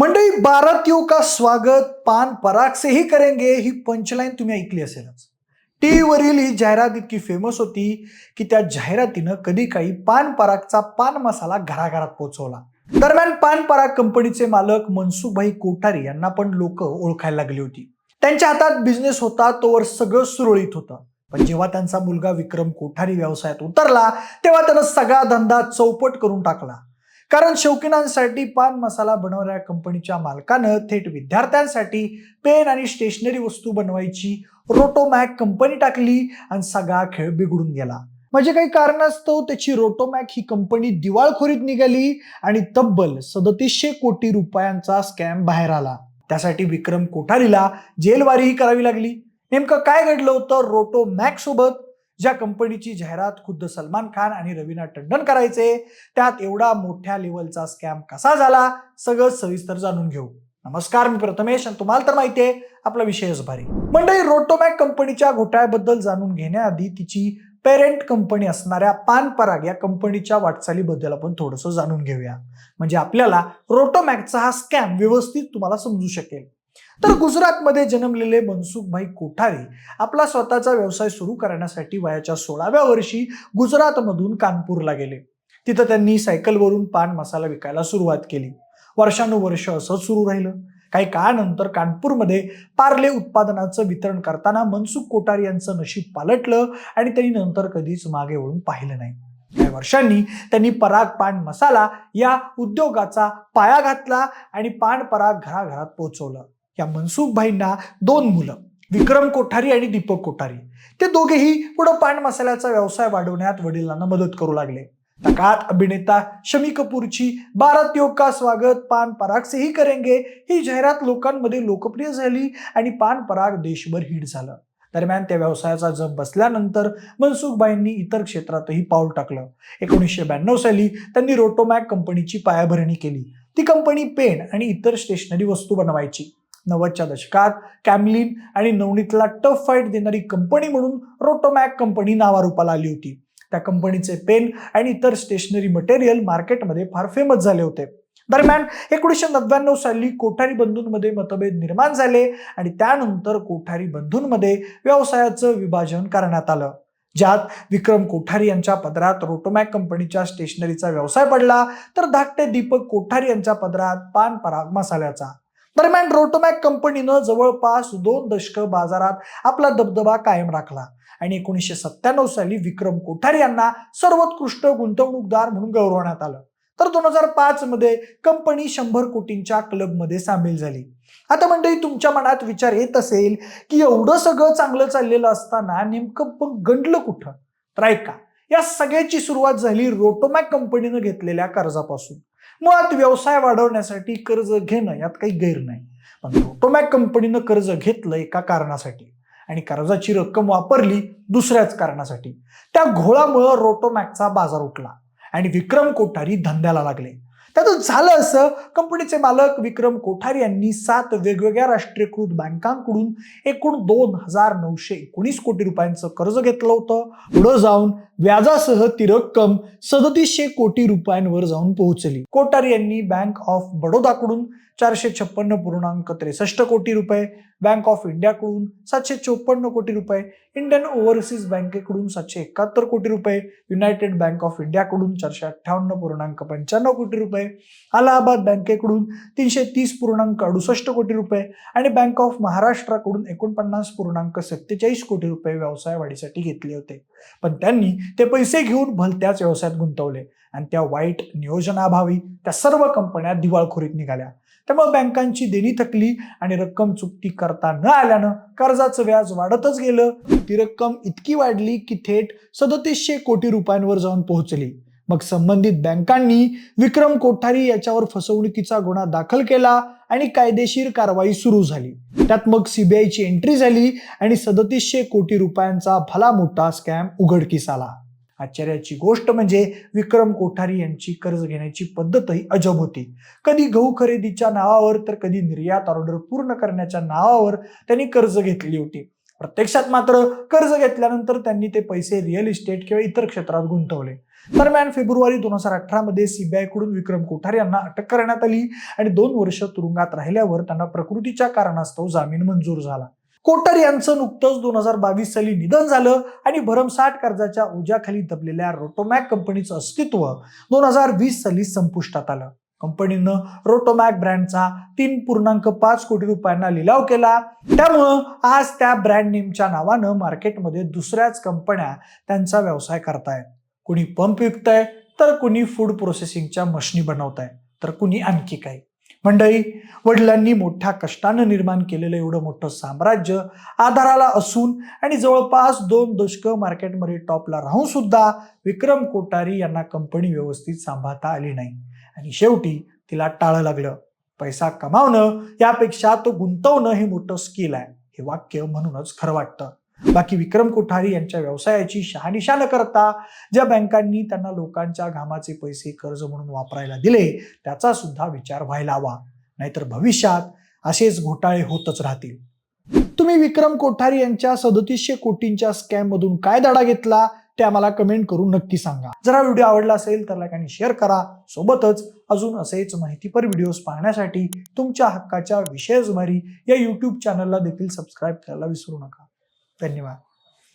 मंडळी बारातियों का स्वागत? पान पराग से ही करेंगे. ही पंचलाईन तुम्ही ऐकली असेलच. टी व्हीवरील ही जाहिरात इतकी फेमस होती की त्या जाहिरातीनं कधी काही पान परागचा पान मसाला घराघरात पोहोचवला दरम्यान पान पराग कंपनीचे मालक मनसुखभाई कोठारी यांना पण लोक ओळखायला लागली होती. त्यांच्या हातात बिझनेस होता तोवर सगळं सुरळीत होतं. पण जेव्हा त्यांचा मुलगा विक्रम कोठारी व्यवसायात उतरला तेव्हा त्यानं सगळा धंदा चौपट करून टाकला. कारण शौकीनांसाठी पान मसाला बनवणाऱ्या कंपनीच्या मालकानं थेट विद्यार्थ्यांसाठी पेन आणि स्टेशनरी वस्तू बनवायची रोटोमॅक कंपनी टाकली आणि सगळा खेळ बिघडून गेला. म्हणजे काही कारणास्तव त्याची रोटोमॅक ही कंपनी दिवाळखोरीत निघाली आणि तब्बल सदतीसशे कोटी रुपयांचा स्कॅम बाहेर आला. त्यासाठी विक्रम कोठारीला जेलवारीही करावी लागली. नेमकं काय घडलं होतं रोटोमॅक सोबत ज्या कंपनीची जाहिरात खुद्द सलमान खान आणि रवीना टंडन करायचे त्यात एवढा मोठ्या लेवलचा स्कॅम कसा झाला सगळं सविस्तर जाणून घेऊ. नमस्कार मी प्रथमेश आणि तुम्हाला तर माहिती आहे आपला विषयच भारी मंडळी रोटोमॅक कंपनीच्या घोटाळ्याबद्दल जाणून घेण्याआधी तिची पेरेंट कंपनी असणाऱ्या पानपराग या कंपनीच्या वाटचालीबद्दल आपण थोडंसं जाणून घेऊया. म्हणजे आपल्याला रोटोमॅकचा हा स्कॅम व्यवस्थित तुम्हाला समजू शकेल. तर गुजरातमध्ये जन्मलेले मनसुखभाई कोठारी आपला स्वतःचा व्यवसाय सुरू करण्यासाठी वयाच्या सोळाव्या वर्षी गुजरातमधून कानपूरला गेले. तिथं त्यांनी सायकलवरून पान मसाला विकायला सुरुवात केली. वर्षानुवर्ष असंच सुरू राहिलं. काही काळानंतर कानपूरमध्ये पार्ले उत्पादनाचं वितरण करताना मनसुख कोठारी यांचं नशीब पालटलं आणि त्यांनी नंतर कधीच मागे वळून पाहिलं नाही. काही वर्षांनी त्यांनी पराग पान मसाला या उद्योगाचा पाया घातला आणि पान पराग घराघरात पोहोचवलं. या मनसुखभाईंना दोन मुलं विक्रम कोठारी आणि दीपक कोठारी. ते दोघेही पुढं पान मसाल्याचा व्यवसाय वाढवण्यात वडिलांना मदत करू लागले. त्या काळात अभिनेता शमी कपूरची भारत योग का स्वागत पान पराग से ही करेंगे. ही जाहिरात लोकांमध्ये लोकप्रिय झाली आणि पान पराग देशभर हिट झालं. दरम्यान त्या व्यवसायाचा जप बसल्यानंतर मनसुखबाईंनी इतर क्षेत्रातही पाऊल टाकलं. एकोणीसशे ब्याण्णव साली त्यांनी रोटोमॅक कंपनीची पायाभरणी केली. ती कंपनी पेन आणि इतर स्टेशनरी वस्तू बनवायची. नव्वदच्या दशकात कॅमलिन आणि नवनीतला टफ फाईट देणारी कंपनी म्हणून रोटोमॅक कंपनी नावारूपाला आली होती. त्या कंपनीचे पेन आणि इतर स्टेशनरी मटेरियल मार्केटमध्ये फार फेमस झाले होते. दरम्यान एकोणीसशे नव्याण्णव साली कोठारी बंधूंमध्ये मतभेद निर्माण झाले आणि त्यानंतर कोठारी बंधूंमध्ये व्यवसायाचं विभाजन करण्यात आलं. ज्यात विक्रम कोठारी यांच्या पदरात रोटोमॅक कंपनीच्या स्टेशनरीचा व्यवसाय पडला तर धाकटे दीपक कोठारी यांच्या पदरात पान पराग मसाल्याचा दरम्यान रोटोमॅक कंपनीनं जवळपास दोन दशकं बाजारात आपला दबदबा कायम राखला. आणि एकोणीसशे सत्त्याण्णव साली विक्रम कोठारी यांना सर्वोत्कृष्ट गुंतवणूकदार म्हणून गौरवण्यात आलं. तर दोन हजार पाच मध्ये कंपनी शंभर कोटींच्या क्लबमध्ये सामील झाली. आता मंडळी तुमच्या मनात विचार येत असेल की एवढं सगळं चांगलं चाललेलं असताना नेमकं पण गंडलं कुठं? तर ऐका या सगळ्याची सुरुवात झाली रोटोमॅक कंपनीनं घेतलेल्या कर्जापासून. मुळात व्यवसाय वाढवण्यासाठी कर्ज घेणं यात काही गैर नाही. पण रोटोमॅक कंपनीनं कर्ज घेतलं एका कारणासाठी आणि कर्जाची रक्कम वापरली दुसऱ्याच कारणासाठी. त्या घोळामुळं रोटोमॅकचा बाजार उठला आणि विक्रम कोठारी धंद्याला लागले. त्यातून झालं असं कंपनीचे मालक विक्रम कोठारी यांनी सात वेगवेगळ्या राष्ट्रीयकृत बँकांकडून एकूण दोन हजार नऊशे एकोणीस कोटी रुपयांचं कर्ज घेतलं होतं. पुढं जाऊन व्याजासह ती रक्कम सदतीसशे कोटी रुपयांवर जाऊन पोहोचली. कोठारी यांनी बँक ऑफ बडोदाकडून चारशे छप्पन्न पूर्णांक त्रेसष्ट कोटी रुपये. बँक ऑफ इंडियाकडून सातशे चोपन्न कोटी रुपये. इंडियन ओव्हरसीज बँकेकडून सातशे एकाहत्तर कोटी रुपये. युनायटेड बँक ऑफ इंडियाकडून चारशे अठ्ठावन्न पूर्णांक पंच्याण्णव कोटी रुपये. अलाहाबाद बँकेकडून तीनशे तीस पूर्णांक अडुसष्ट कोटी रुपये. आणि बँक ऑफ महाराष्ट्राकडून एकोणपन्नास पूर्णांक सत्तेचाळीस कोटी रुपये व्यवसाय वाढीसाठी घेतले होते. पण त्यांनी ते पैसे घेऊन भलत्याच व्यवसायात गुंतवले. आणि त्या वाईट नियोजनाभावी त्या सर्व कंपन्या दिवाळखोरीत निघाल्या. त्यामुळे बँकांची देणी थकली आणि रक्कम चुकती करता न आल्यानं कर्जाचं व्याज वाढतच गेलं. ती रक्कम इतकी वाढली की थेट सदतीसशे कोटी रुपयांवर जाऊन पोहोचली. मग संबंधित बँकांनी विक्रम कोठारी याच्यावर फसवणुकीचा गुन्हा दाखल केला आणि कायदेशीर कारवाई सुरू झाली. त्यात मग सीबीआयची एंट्री झाली आणि सदतीसशे कोटी रुपयांचा भला मोठा स्कॅम उघडकीस आला. आश्चर्याची गोष्ट म्हणजे विक्रम कोठारी यांची कर्ज घेण्याची पद्धतही अजब होती. कधी गहू खरेदीच्या नावावर तर कधी निर्यात ऑर्डर पूर्ण करण्याच्या नावावर त्यांनी कर्ज घेतली होती. प्रत्यक्षात मात्र कर्ज घेतल्यानंतर त्यांनी ते पैसे रिअल इस्टेट किंवा इतर क्षेत्रात गुंतवले. दरम्यान फेब्रुवारी दोन हजार अठरा मध्ये विक्रम कोठारे यांना अटक करण्यात आली आणि दोन वर्ष तुरुंगात राहिल्यावर त्यांना प्रकृतीच्या कारणास्तव जामीन मंजूर झाला. कोटर यांचं नुकतंच दोन हजार बावीस साली निधन झालं आणि भरमसाठ कर्जाच्या ओझ्याखाली दबलेल्या रोटोमॅक कंपनीचं अस्तित्व दोन हजार वीस साली संपुष्टात आलं. कंपनीनं रोटोमॅक ब्रँडचा तीन पूर्णांक पाच कोटी रुपयांना लिलाव केला. त्यामुळं आज त्या ब्रँड नेमच्या नावानं मार्केटमध्ये दुसऱ्याच कंपन्या त्यांचा व्यवसाय करतायत. कुणी पंप विकताय तर कुणी फूड प्रोसेसिंगच्या मशनी बनवताय तर कुणी आणखी काही. मंडळी वडिलांनी मोठ्या कष्टानं निर्माण केलेलं एवढं मोठं साम्राज्य आधाराला असून आणि जवळपास दोन दशकं मार्केटमध्ये टॉपला राहून सुद्धा विक्रम कोठारी यांना कंपनी व्यवस्थित सांभाळता आली नाही. आणि शेवटी तिला टाळं लागलं. पैसा कमावणं यापेक्षा तो गुंतवणं हे मोठं स्किल आहे. हे वाक्य म्हणूनच खरं वाटतं. बाकी विक्रम कोठारी यांच्या व्यवसायाची शहानिशा न करता ज्या बँकांनी त्यांना लोकांच्या घामाचे पैसे कर्ज म्हणून वापरायला दिले त्याचा सुद्धा विचार व्हायला हवा. नाहीतर भविष्यात असेच घोटाळे होतच राहतील. तुम्ही विक्रम कोठारी यांच्या सदतीसशे कोटींच्या स्कॅम मधून काय धडा घेतला ते आम्हाला कमेंट करून नक्की सांगा. जर हा व्हिडिओ आवडला असेल तर लाईक आणि शेअर करा. सोबतच अजून असेच माहितीपर व्हिडिओज पाहण्यासाठी तुमच्या हक्काच्या विषय जुमारी या यूट्यूब चॅनलला देखील सबस्क्राईब करायला विसरू नका. धन्यवाद